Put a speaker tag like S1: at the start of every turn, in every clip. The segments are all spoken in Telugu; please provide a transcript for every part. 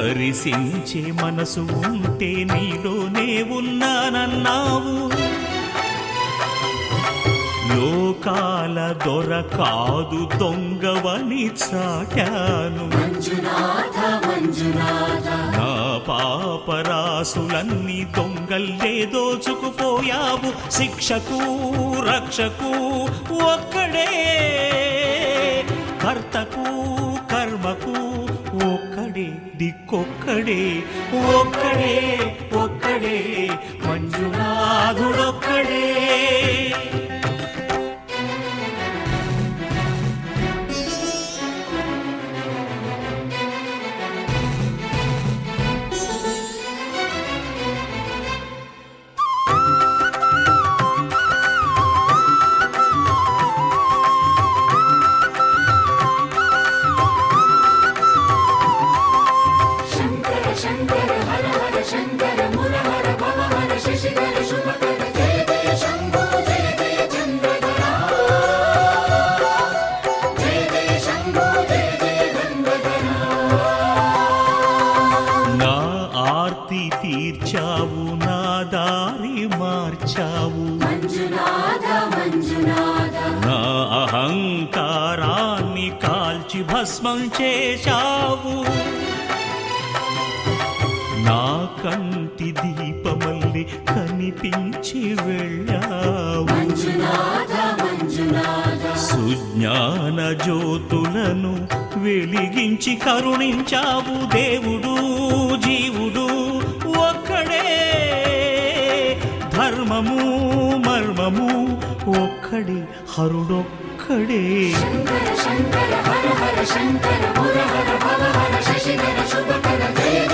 S1: మంజునాథ
S2: దర్శించే మనసు ఉంటే నీలోనే ఉన్నానన్నావు. లోకాల దొర కాదు దొంగవని చాటాను. నా పాపరాసులన్నీ దొంగల్లే దోచుకుపోయావు. శిక్షకు రక్షకు ఒక్కడే. కర్తకు కర్మకు దిక్కొక్కడే ఒక్కడే ఒక్కడే మంజునాథుడొక్కడే భస్మం చేశావు. నా కంటి దీపమల్లి కనిపించి వెళ్ళావు. సుజ్ఞాన జ్యోతులను వెలిగించి కరుణించావు దేవుడు జీవుడు ఒక్కడే. ధర్మము మర్మము ఒక్కడే హరుడొక్క
S1: శంకర. శంకర హర హర శంకర మురహర భవహర శశిధర శుభకర జయ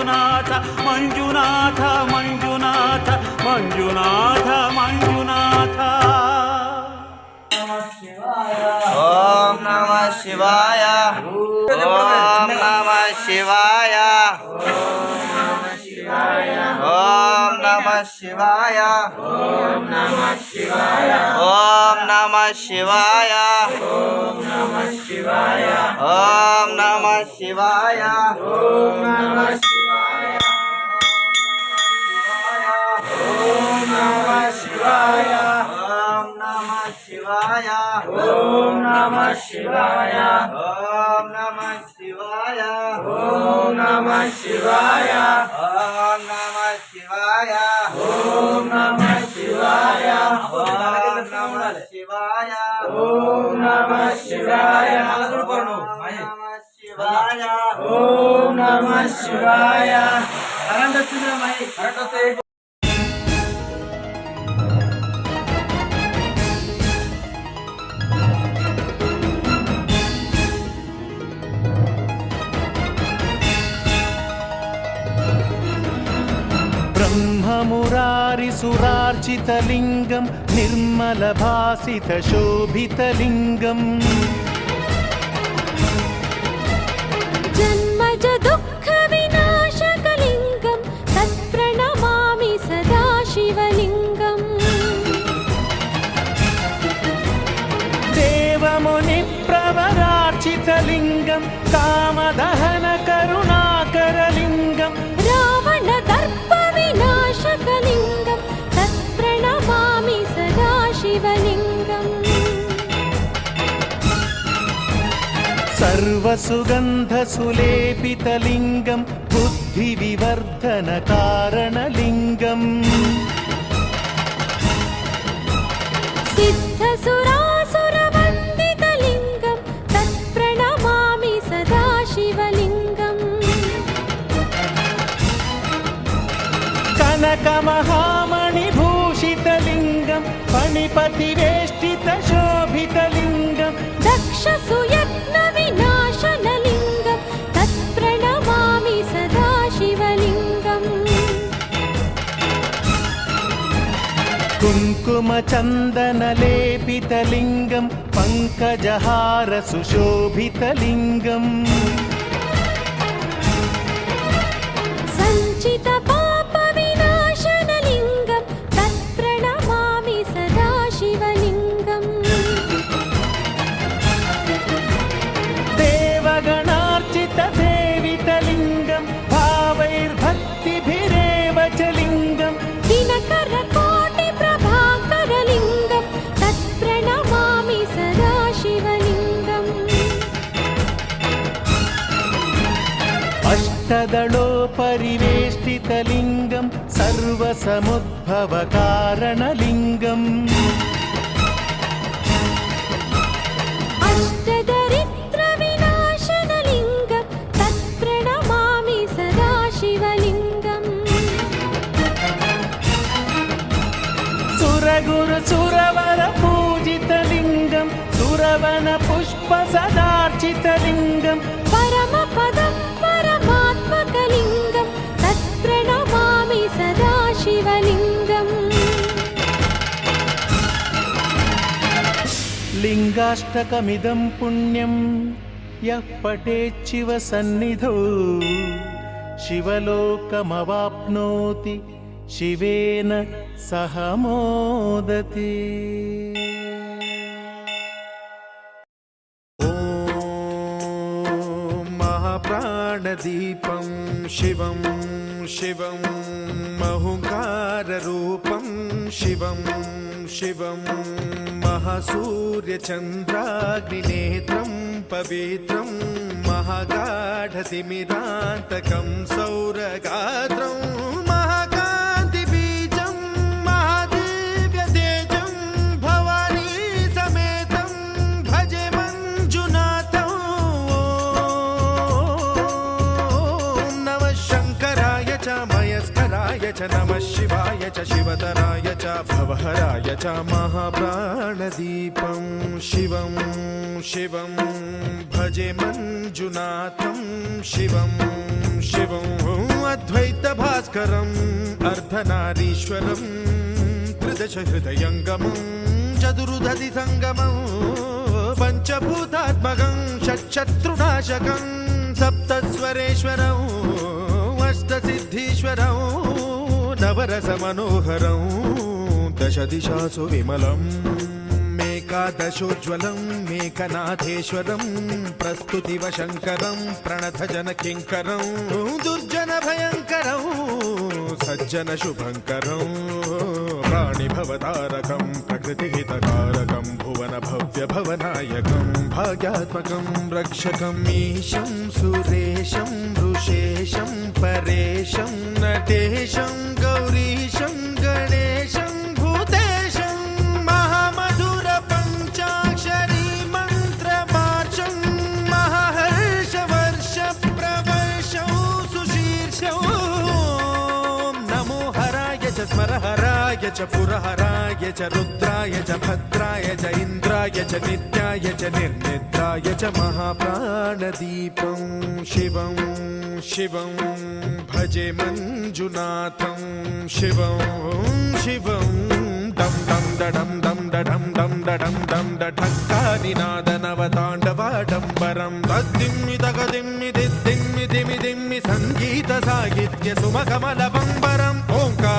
S2: మంజునాథ మంజునాథ మంజునాథ మంజునాథ మంజునాథ.
S3: ఓం నమ శివాయ. ఓం నమ శివాయ. ఓం నమ శివాయ. ఓం నమ శివాయ. ఓం నమ శివాయ. ఓం నమ శివాయ ఓం నమ శివాయ ఓం నమ శివాయ शिवाय ओम नमः शिवाय ओम नमः शिवाय ओम नमः शिवाय ओम नमः शिवाय ओम नमः शिवाय ओम नमः शिवाय ओम नमः शिवाय नमः शिवाय ओम नमः शिवाय కరెంట్ వచ్చిందా మై కరెంట్ వస్తే
S4: ब्रह्ममुरारिसुरार्चितलिङ्गं निर्मलभासितशोभितलिङ्गम् सर्वसुगन्धसुलेपितलिङ्गं बुद्धिविवर्धनकारणलिङ्गम्
S5: सिद्धसुरासुरवन्दितलिङ्गं तत्प्रणमामि सदा शिवलिङ्गम्
S4: कनकमहामणिभूषितलिङ्गं फणिपतिवेष्टितशोभितलिङ्गम्
S5: दक्षसुयत्नविनाशनलिङ्गं
S4: కుంకుమ
S5: చందనలేపితలింగం పంకజహార సుశోభితలింగం. సంచిత
S4: अष्टदलोपरिवेष्टितलिङ्गं सर्वसमुद्भवकारणलिङ्गम्
S5: अष्टदरिद्रविनाशनलिङ्गं तत्प्रणमामि सदा शिवलिङ्गम्
S4: सुरगुरुसुरवरपूजितलिङ्गं सुरवनपुष्पसदार्चितलिङ्गम्
S5: शिवलिङ्गम्
S4: लिङ्गाष्टकमिदं पुण्यं यः पठेच्छिव सन्निधौ शिवलोकमवाप्नोति शिवेन सह मोदति
S6: ॐ महाप्राणदीपं शिवं शिवं महुङ्काररूपं शिवं शिवं महासूर्यचन्द्राग्निनेत्रं पवित्रं महागाढतिमिरान्तकं सौरगात्रं च नमः शिवाय च शिवतराय च भवहराय च महाप्राणदीपं शिवं शिवं भजे मञ्जुनाथं शिवं शिवं अद्वैतभास्करम् अर्धनारीश्वरं त्रिदश हृदयङ्गमं चतुर्दधि सङ्गमं पञ्चभूतात्मकं षट्शत्रुनाशकं सप्तस्वरेश्वरम् अष्टसिद्धीश्वरं नवरसमनोहरं दशदिशासु विमलम् मेकादशोज्ज्वलं, मेकनाथेश्वरं, प्रस्तुतिवशङ्करं प्रणतजनकिङ्करं दुर्जनभयङ्करं, सज्जनशुभङ्करं, प्राणिभवतारकं, प्रकृतिहितकारकं, भुवनभव्यभवनायकं, भाग्यात्मकं रक्षकम् ईशं, सुरेशं परेशं, नटेशं చ పురహరాయ చ రుద్రాయ చ భద్రాయ చ ఇంద్రాయ చ నిత్యాయ చ నిర్నిద్రాయ చ మహాప్రాణదీపం శివం శివం భజే మంజునాథం శివం శివం. డం డం డడం డం డడం డం డడం డం డఠక్కానినాదనవతాండవాడంబరం తద్దిమ్మి తగదిమ్మి దిద్దిమ్మి దిమి దిమ్మి సంగీత సాహిత్య సుమకమల బంబరం.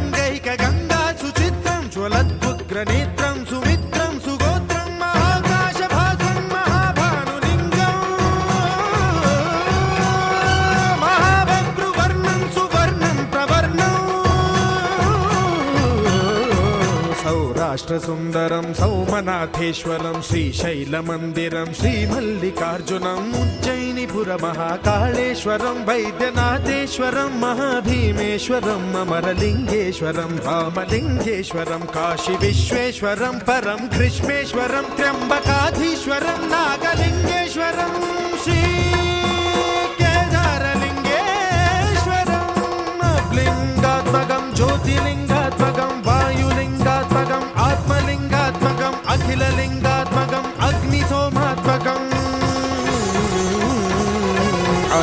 S6: గంగైక గంగా సుచిత్రం జ్వలద్భుగ్ర నేత్రం సుమిత్రం సుగోత్రం మహాకాశ మహాకాశభాసం మహాభానులింగం మహాభద్రువర్ణం సువర్ణం ప్రవర్ణం. సౌరాష్ట్ర సుందరం సౌమనాథేశ్వరం శ్రీశైల మందిరం శ్రీమల్లికార్జునం ఉజ్జయిని त्रिपुर महाकालेश्वर वैद्यनाथेश्वर, महाभीमेश्वर अमरलिंगेश्वर अमरलिङ्गेश्वरं काशी विश्वेश्वर परम कृष्णेश्वरं त्र्यंबकाधीश्वर नागलिंगेश्वर श्री केदारलिंगेश्वर लिंगात्मक ज्योतिर्लिंग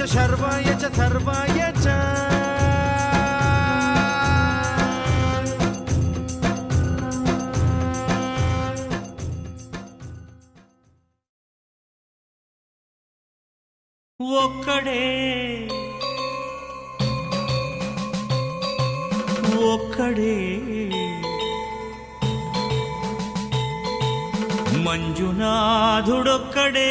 S6: च शर्वाय च सर्वाय च
S2: ఒక్కడే ఒక్కడే మంజునాథుడొక్కడే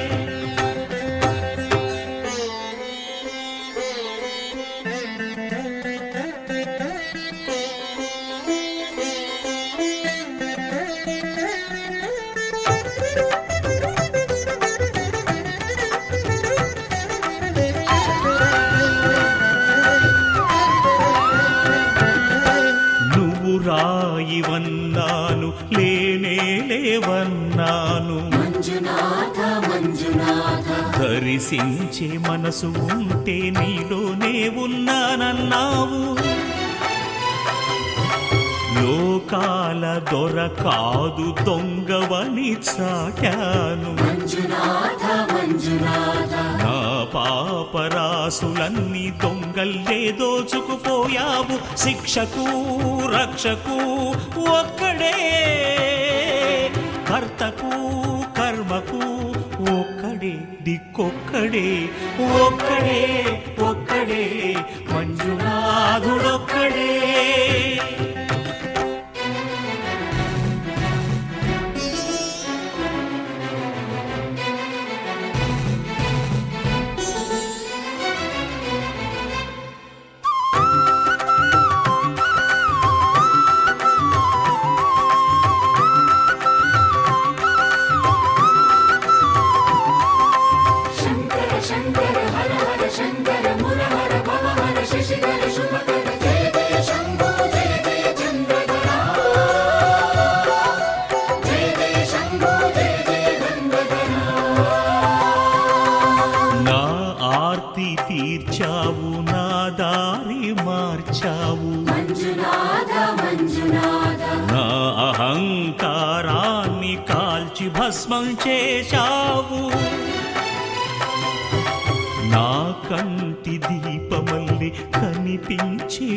S1: మంజునాథ మంజునాథ.
S2: దరిశించే మనసు ఉంటే నీలోనే ఉన్నానన్నావు. లోకాల దొర కాదు దొంగవని చాటాను.
S1: మంజునాథ మంజునాథ.
S2: నా పాపరాసులన్నీ దొంగల్లే దోచుకుపోయావు. శిక్షకు రక్షకు ఒక్కడే కర్తకు కర్మకు ఒక్కడే దిక్కొక్కడే ఒక్కడే ఒక్కడే మంజునాథుడొక్కడే.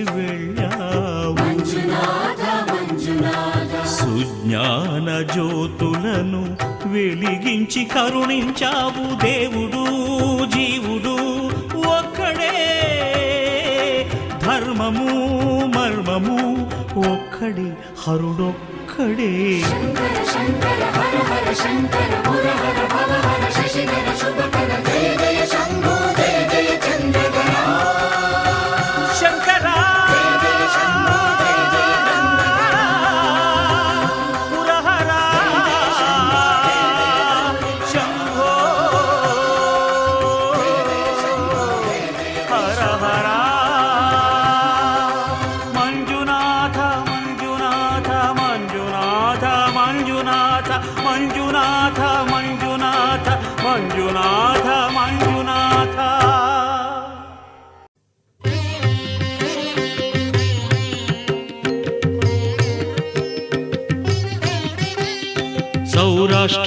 S2: వెళ్ళావు సుజ్ఞాన జ్యోతులను వెలిగించి కరుణించావు దేవుడు జీవుడు ఒక్కడే. ధర్మము మర్మము ఒక్కడే హరుడొక్కడే.
S1: శంకర శంకర హర హర శంకర మురహర భవహర శశిధర శుభకర జయ జయ శంభో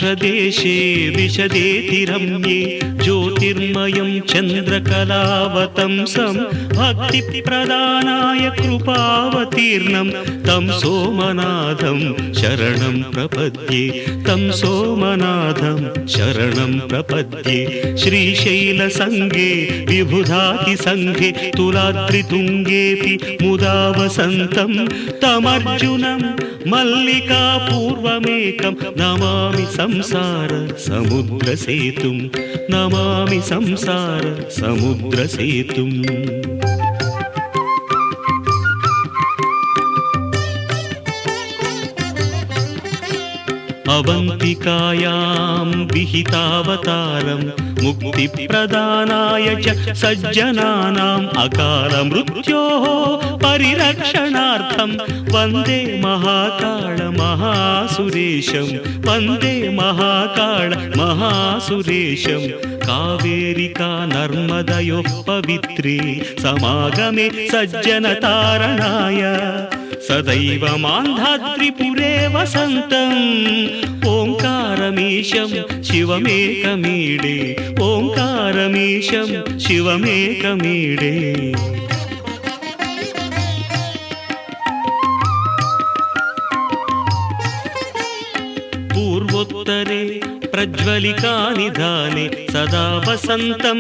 S2: सौराष्ट्रदेशे विशदेति रम्ये ज्योतिर्मयं चन्द्रकलावतंसं भक्तिप्रदानाय कृपावतीर्णं तं सोमनाथं शरणं प्रपद्ये तं सोमनाथं शरणं प्रपद्ये। श्रीशैलसङ्गे विबुधातिसङ्गे तुलाद्रितुङ्गेऽपि मुदा वसन्तं तमर्जुनं मल्लिकापूर्वमेकं नमामि संसार समुद्रसेतुं नमामि संसार समुद्रसेतुम् अवन्तिकायां विहितावतारं मुक्तिप्रदानाय च सज्जनानाम् अकालमृत्योः परिरक्षणार्थं वन्दे महाकाळ महासुरेशं वन्दे महाकाळ महासुरेशं कावेरिका नर्मदयोः पवित्रे समागमे सज्जनतारणाय సదైవమాంధాత్రిపురే వసంతం ఓంకారమీశం శివమేకమీడే ఓంకారమీశం శివమేకమీడే పూర్వోత్తరే ప్రజ్వలికా నిధాని సదా వసంతం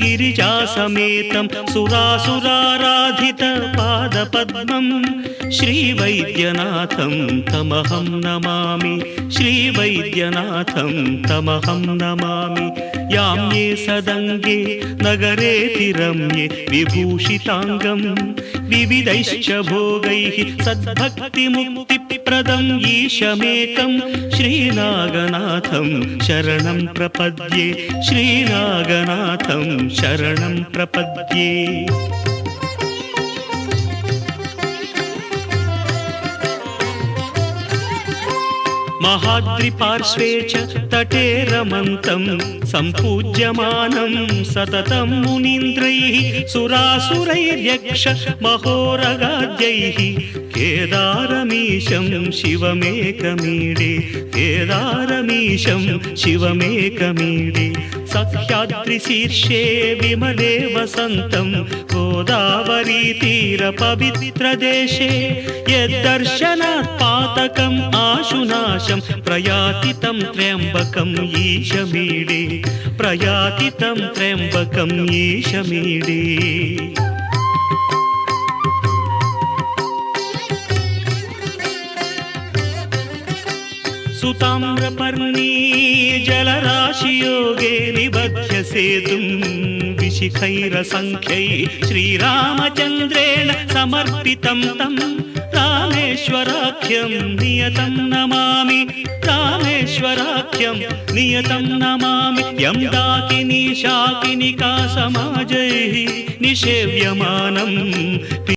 S2: గిరిజా సమేతం సురాసురారాధిత పాద పద్మం श्रीवैद्यनाथं तमहं नमामि। श्रीवैद्यनाथं तमहं नमामि। याम्ये सदङ्गे नगरेति रम्ये विभूषिताङ्गं। विविधैश्च भोगैः सद्भक्तिमुक्तिप्रदम् ईशमेकं। श्रीनागनाथं शरणं प्रपद्ये। श्रीनागनाथं शरणं प्रपद्ये महाद्रिपार्श्वे च तटे रमन्तं सम्पूज्यमानं सततं मुनीन्द्रैः सुरासुरैर्यक्ष महोरगाद्यैः केदारमीशं शिवमेकमीडे केदारमीशं शिवमेकमीडे। सख्यात्रिशीर्षे विमले वसन्तं गोदावरीतीरपवित्रदेशे यद्दर्शनात् पातकम् आशुनाशं प्रयातितं त्र्यम्बकम् ईशमीडे। प्रयातितं त्र्यम्बकम् ईशमीडे। తం త్ర్యంబకం ఈశమీడే సుతామ్రపర్ణీ జలరాశియోగే నిబధ్య సేతుం విశిఖైరసంఖ్యై శ్రీరామచంద్రేణ సమర్పితం తం రామేశ్వరాఖ్యం నియతం నమామి రామేశ్వరాఖ్యం నియతం నమామి యం దాకిని శాకినికా సమాజై నిషేవ్యమానం